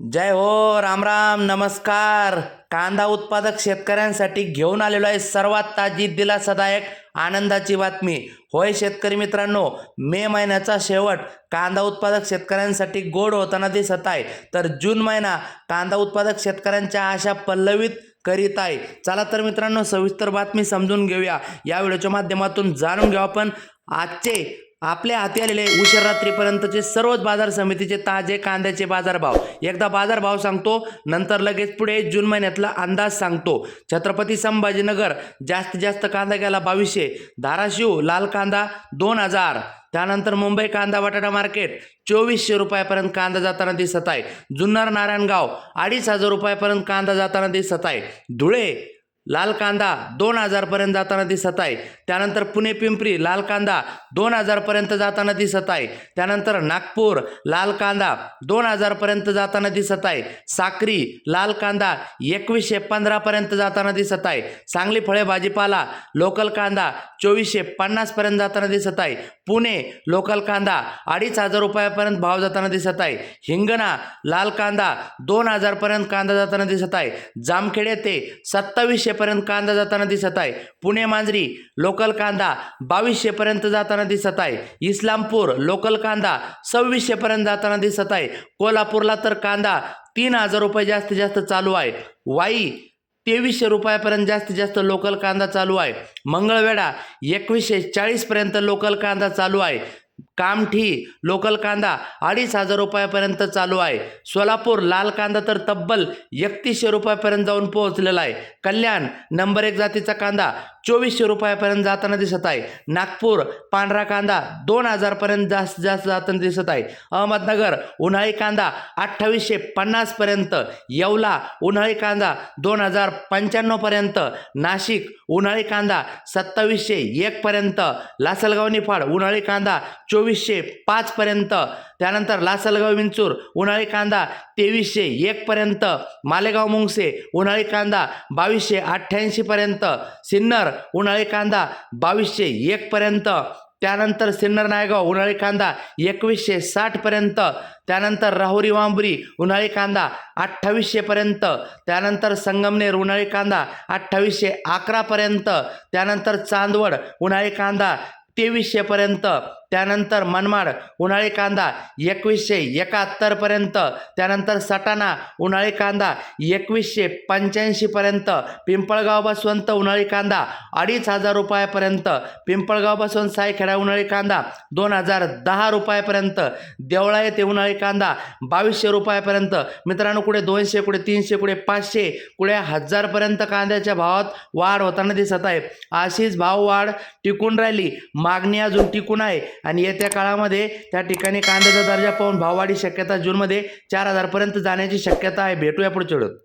जय हो रामराम नमस्कार. कांदा उत्पादक शेतकऱ्यांसाठी घेऊन आलेलो आहे सर्वात ताजी दिलासादायक आनंदाची बातमी. होय शेतकरी मित्रांनो मे महिन्याचा शेवट कांदा उत्पादक शेतकऱ्यांसाठी गोड होताना दिसत आहे. तर जून महिना कांदा उत्पादक शेतकऱ्यांच्या आशा पल्लवित करीत आहे. चला तर मित्रांनो सविस्तर बातमी समजून घेऊया. या व्हिडिओच्या माध्यमातून जाणून घेऊ आपण. आजचे आपल्या हाती आलेले उशीर रात्रीपर्यंतचे सर्वच बाजार समितीचे ताजे कांद्याचे बाजारभाव. एकदा बाजारभाव सांगतो नंतर लगेच पुढे जून महिन्यातला अंदाज सांगतो. छत्रपती संभाजीनगर जास्तीत जास्त कांदा गेला बावीसशे धाराशिव लाल कांदा दोन हजार. त्यानंतर मुंबई कांदा बटाटा मार्केट चोवीसशे रुपयापर्यंत कांदा जाताना दिसत आहे. जुन्नर नारायणगाव अडीच हजार रुपयापर्यंत कांदा जाताना दिसत आहे. धुळे लाल कांदा दोन हजारपर्यंत जाताना दिसत आहे. त्यानंतर पुणे पिंपरी लाल कांदा दोन हजारपर्यंत जाताना दिसत आहे. त्यानंतर नागपूर लाल कांदा दोन हजारपर्यंत जाताना दिसत आहे. साक्री लाल कांदा एकवीसशे पंधरापर्यंत जाताना दिसत आहे. सांगली फळे भाजीपाला लोकल कांदा चोवीसशे पन्नासपर्यंत जाताना दिसत आहे. पुणे लोकल कांदा अडीच हजार रुपयापर्यंत भाव जाताना दिसत आहे. हिंगणा लाल कांदा दोन हजारपर्यंत कांदा जाताना दिसत आहे. जामखेड येथे सत्तावीसशे पर्यंत कांदा जाताना दिसत आहे. पुणे मांजरी लोकल कांदा बावीसशेपर्यंत जाताना दिसत आहे. इस्लामपूर लोकल कांदा सव्वीसशेपर्यंत जाताना दिसत आहे. कोल्हापूरला तर कांदा तीन हजार रुपये जास्तीत जास्त चालू आहे. वाई तेवीसशे रुपयापर्यंत जास्तीत जास्त लोकल कांदा चालू आहे. मंगळवेढा एकवीसशे चाळीसपर्यंत लोकल कांदा चालू आहे. कामठी लोकल कांदा अडीच हजार रुपयापर्यंत चालू आहे. सोलापूर लाल कांदा तर तब्बल एकतीसशे रुपयापर्यंत जाऊन पोहोचलेला आहे. कल्याण नंबर एक जातीचा कांदा चोवीसशे रुपयापर्यंत जाताना दिसत आहे. नागपूर पांढरा कांदा दोन हजारपर्यंत जास्त जास्त जाताना दिसत आहे. अहमदनगर उन्हाळी कांदा अठ्ठावीसशे पन्नासपर्यंत. येवला उन्हाळी कांदा दोन हजार पंच्याण्णवपर्यंत. नाशिक उन्हाळी कांदा सत्तावीसशे एकपर्यंत. लासलगावनी फाड उन्हाळी कांदा चोवीसशे पाचपर्यंत. त्यानंतर लासलगाव विंचूर उन्हाळी कांदा तेवीसशे एकपर्यंत मालेगाव मुंगसे उन्हाळी कांदा बावीसशे अठ्ठ्याऐंशीपर्यंत सिन्नर उन्हाळी कांदा बावीसशे एकपर्यंत त्यानंतर सिन्नर नायगाव उन्हाळी कांदा एकवीसशे साठपर्यंत त्यानंतर राहुरी वांबरी उन्हाळी कांदा अठ्ठावीसशेपर्यंत त्यानंतर संगमनेर उन्हाळी कांदा अठ्ठावीसशे अकरापर्यंत त्यानंतर चांदवड उन्हाळी कांदा तेवीसशेपर्यंत त्यानंतर मनमाड उन्हाळी कांदा एकवीसशे एकाहत्तरपर्यंत त्यानंतर सटाणा उन्हाळी कांदा एकवीसशे पंच्याऐंशीपर्यंत पिंपळगाव बसवंत उन्हाळी कांदा अडीच हजार रुपयापर्यंत पिंपळगाव बसवंत सायखेडा उन्हाळी कांदा दोन हजार दहा रुपयापर्यंत देवळा येथे उन्हाळी कांदा बावीसशे रुपयापर्यंत मित्रांनो कुठे दोनशे कुठे तीनशे कुठे पाचशे कुठे हजारपर्यंत कांद्याच्या भावात वाढ होताना दिसत आहे. अशीच भाव वाढ टिकून राहिली. मागणी अजून टिकून आहे. आणि येत्या काळामध्ये त्या ठिकाणी कांद्याचा दर्जा पाहून भाववाढी शक्यता जूनमध्ये चार हजारपर्यंत जाण्याची शक्यता आहे. भेटूया पुढच्या वेळेत.